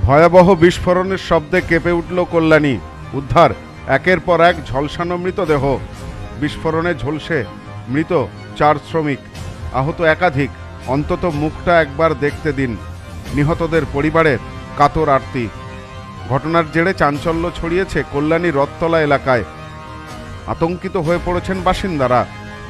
ভয়াবহ বিস্ফোরণের শব্দে কেঁপে উঠল কল্যাণী। উদ্ধার, একের পর এক ঝলসানো মৃতদেহ। বিস্ফোরণে ঝলসে, মৃত চার শ্রমিক। আহত একাধিক, অন্তত মুখটা একবার দেখতে দিন। নিহতদের পরিবারের কাতর আরতি। ঘটনার জেরে চাঞ্চল্য ছড়িয়েছে কল্যাণী রথতলা এলাকায়। আতঙ্কিত হয়ে পড়েছেন বাসিন্দারা।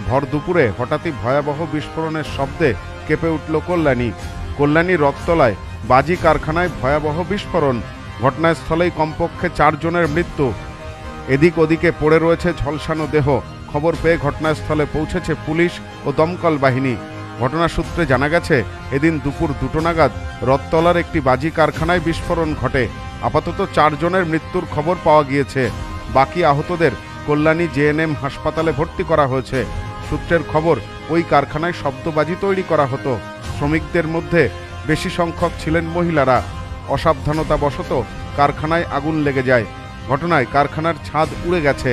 ভর দুপুরে হঠাৎই ভয়াবহ বিস্ফোরণের শব্দে কেঁপে উঠল কল্যাণী। কল্যাণী রথতলায় বাজি কারখানায় ভয়াবহ বিস্ফোরণ। ঘটনাস্থলেই কমপক্ষে চারজনের মৃত্যু। এদিক ওদিকে পড়ে রয়েছে ঝলসানো দেহ। খবর পেয়ে ঘটনাস্থলে পৌঁছেছে পুলিশ ও দমকল বাহিনী। ঘটনা সূত্রে জানা গেছে, এদিন দুপুর দুটো নাগাদ রথতলার একটি বাজি কারখানায় বিস্ফোরণ ঘটে। আপাতত চারজনের মৃত্যুর খবর পাওয়া গিয়েছে। বাকি আহতদের কল্যাণী জেএনএম হাসপাতালে ভর্তি করা হয়েছে। সূত্রের খবর, ওই কারখানায় শব্দবাজি তৈরি করা হতো। শ্রমিকদের মধ্যে বেশি সংখ্যক ছিলেন মহিলারা। অসাবধানতাবশত কারখানায় আগুন লেগে যায়। ঘটনায় কারখানার ছাদ উড়ে গেছে।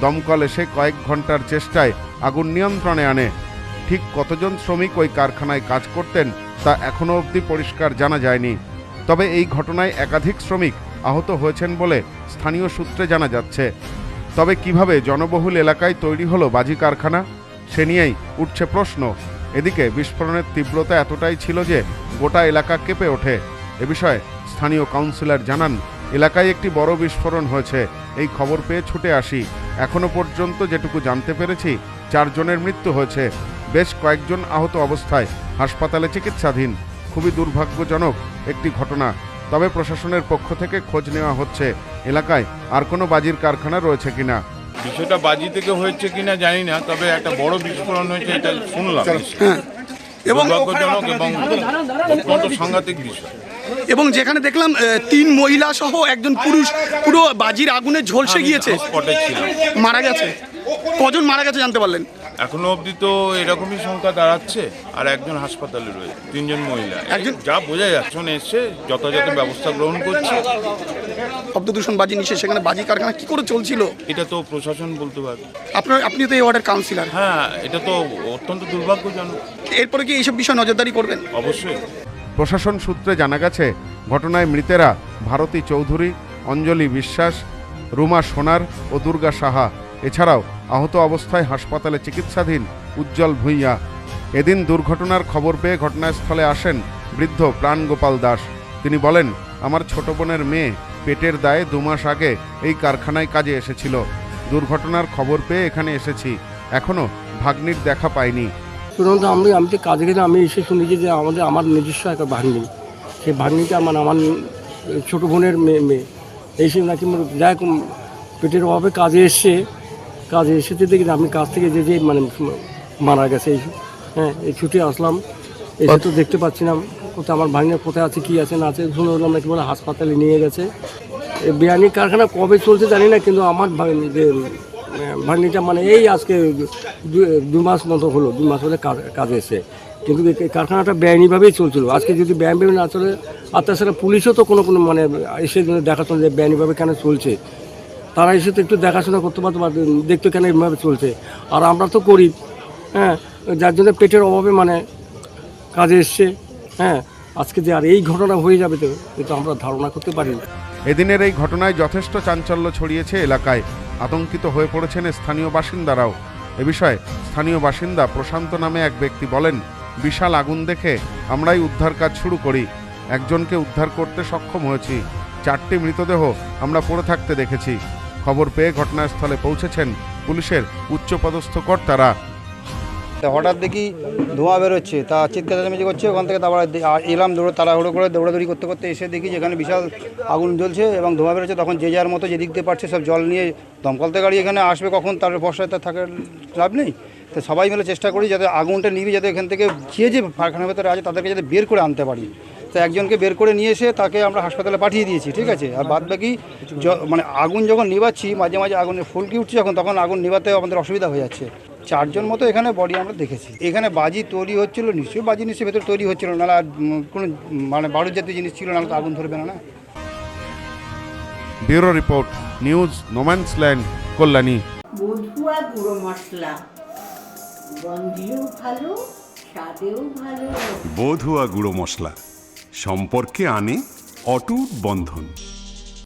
দমকল এসে কয়েক ঘণ্টার চেষ্টায় আগুন নিয়ন্ত্রণে আনে। ঠিক কতজন শ্রমিক ওই কারখানায় কাজ করতেন, তা এখনও অবধি পরিষ্কার জানা যায়নি। তবে এই ঘটনায় একাধিক শ্রমিক আহত হয়েছেন বলে স্থানীয় সূত্রে জানা যাচ্ছে। তবে কীভাবে জনবহুল এলাকায় তৈরি হলো বাজি কারখানা, সে নিয়েই উঠছে প্রশ্ন। এদিকে বিস্ফোরণের তীব্রতা এতটাই ছিল যে গোটা এলাকা কেঁপে ওঠে। এ বিষয়ে স্থানীয় কাউন্সিলর জানান, এলাকায় একটি বড় বিস্ফোরণ হয়েছে। এই খবর পেয়ে ছুটে আসি। এখনও পর্যন্ত যেটুকু জানতে পেরেছি, চারজনের মৃত্যু হয়েছে। বেশ কয়েকজন আহত অবস্থায় হাসপাতালে চিকিৎসাধীন। খুবই দুর্ভাগ্যজনক একটি ঘটনা। তবে প্রশাসনের পক্ষ থেকে খোঁজ নেওয়া হচ্ছে, এলাকায় আর কোনো বাজির কারখানা রয়েছে কিনা। বিষয়টা বাজি থেকে হয়েছে কিনা জানি না তবে একটা বড় বিস্ফোরণ হয়েছে এটা শুনলাম। এবং দুর্ভাগ্যজনক এবং অত্যন্ত সাংঘাতিক বিষয়। এবং যেখানে দেখলাম তিন মহিলা সহ একজন পুরুষ পুরো বাজির আগুনে ঝলসে গিয়েছে। মারা গেছে। কজন মারা গেছে জানতে পারলেন? এখনও অবধি তো এরকমই সংখ্যা দাঁড়াচ্ছে আর একজন হাসপাতালে রয়েছে তিনজন মহিলা। একজন- যা বোঝা যাচ্ছে এসছে যথাযথ ব্যবস্থা গ্রহণ করছে। শব্দদূষণ বাজি নিষেধ সেখানে বাজি কারখানা কি করে চলছিল? এটা তো প্রশাসন বলতে পারবে। আপনার আপনি তো এই ওয়ার্ডের কাউন্সিলর। হ্যাঁ এটা তো অত্যন্ত দুর্ভাগ্যজনক। এরপরে কি এইসব বিষয় নজরদারি করবেন? অবশ্যই। প্রশাসন সূত্রে জানা গেছে ঘটনায় মৃতেরা ভারতী চৌধুরী অঞ্জলি বিশ্বাস রুমা সোনার ও দুর্গা সাহা। এছাড়াও আহত অবস্থায় হাসপাতালে চিকিৎসাধীন উজ্জ্বল ভূঁইয়া। এদিন দুর্ঘটনার খবর পেয়ে ঘটনাস্থলে আসেন বৃদ্ধ প্রাণগোপাল দাস। তিনি বলেন, আমার ছোট বোনের মেয়ে পেটের দায়ে দু মাস আগে এই কারখানায় কাজে এসেছিল। দুর্ঘটনার খবর পেয়ে এখানে এসেছি। এখনও ভাগ্নির দেখা পাইনি। সাধারণত আমি আমি তো কাজে গেলে আমি এসে শুনেছি যে আমাদের, আমার নিজস্ব একটা ভাগ্নি। সেই ভাগ্নিটা মানে আমার ছোটো বোনের মেয়ে মেয়ে। এসে নাকি মোর যাই পেটের অভাবে কাজে এসছে। কাজে এসেছে দেখি আমি কাজ থেকে যে যে মানে মারা গেছে, এই হ্যাঁ এই ছুটে আসলাম। এসে তো দেখতে পাচ্ছি না, কোথায় আমার ভাগ্নে কোথায় আছে, কি আছে, না আছে, শুনে বললাম নাকি বলে হাসপাতালে নিয়ে গেছে। এই বিরিয়ানি কারখানা কবে চলছে জানি না, কিন্তু আমার যে ভাগ্নিটা মানে এই আজকে দু- মাস মতো হলো, দু মাস হলে কাজ- এসে। কিন্তু কারখানাটা বেআইনিভাবেই চলছিল। আজকে যদি বেআইনিভাবে না চলে, আর তাছাড়া পুলিশও তো কোনো কোনো মানে এসে দেখাশোনা যে বেআইনিভাবে কেন চলছে। তারা এসে তো একটু দেখাশোনা করতে পারতো দেখতো কেন এইভাবে চলছে। আর আমরা তো করি হ্যাঁ যার জন্য পেটের অভাবে মানে কাজে এসছে হ্যাঁ আজকে যে আর এই ঘটনা হয়ে যাবে তো এটা আমরা ধারণা করতে পারি না। এদিনের এই ঘটনায় যথেষ্ট চাঞ্চল্য ছড়িয়েছে এলাকায়, আতঙ্কিত হয়ে পড়েছেন স্থানীয় বাসিন্দারাও। এ বিষয়ে স্থানীয় বাসিন্দা প্রশান্ত নামে এক ব্যক্তি বলেন, বিশাল আগুন দেখে আমরাই উদ্ধার কাজ শুরু করি। একজনকে উদ্ধার করতে সক্ষম হয়েছি। চারটি মৃতদেহ আমরা পড়ে থাকতে দেখেছি। খবর পেয়ে ঘটনাস্থলে পৌঁছেছেন পুলিশের উচ্চপদস্থ কর্তারা। হঠাৎ দেখি ধোঁয়া বেরোচ্ছে, তা চিৎকার চেঁচামেচি করছে, ওখান থেকে তারপর এলাম দৌড়ে, তাড়াহুড়ো করে দৌড়াদৌড়ি করতে করতে এসে দেখি যেখানে বিশাল আগুন জ্বলছে এবং ধোঁয়া বেরোচ্ছে, তখন যে যার মতো যেদিক দিয়ে পারছে সব জল নিয়ে দমকলতে গাড়ি এখানে আসবে কখন, তার বর্ষায় তার থাকার লাভ নেই। তো সবাই মিলে চেষ্টা করি যাতে আগুনটা নিবি যাতে এখান থেকে খেয়ে যে কারখানার ভেতরে আছে তাদেরকে যাতে বের করে আনতে পারি। তো একজনকে বের করে নিয়ে এসে তাকে আমরা হাসপাতালে পাঠিয়ে দিয়েছি ঠিক আছে? আর বাদ বাকি মানে আগুন যখন নিবাচ্ছি মাঝে মাঝে আগুনের ফুলকি উঠছে যখন তখন আগুন নিভাতে আমাদের অসুবিধা হয়ে যাচ্ছে। চারজন মতো এখানে বডি আমরা দেখেছি। এখানে বাজি তৈরি হচ্ছিল নিশ্চয়ই বাজি নিশ্চয়ই ভেতরে তৈরি হচ্ছিল নাহলে আর কোনো মানে বারুদ জাতীয় জিনিস ছিল নাহলে তো আগুন ধরবে না না? Bureau report news no man's land Kalyani. বধুয়া গুঁড়ো মশলা। গন্ধেও ভালো স্বাদেও ভালো। বধুয়া গুঁড়ো মশলা। সম্পর্কে আনে অটুট বন্ধন।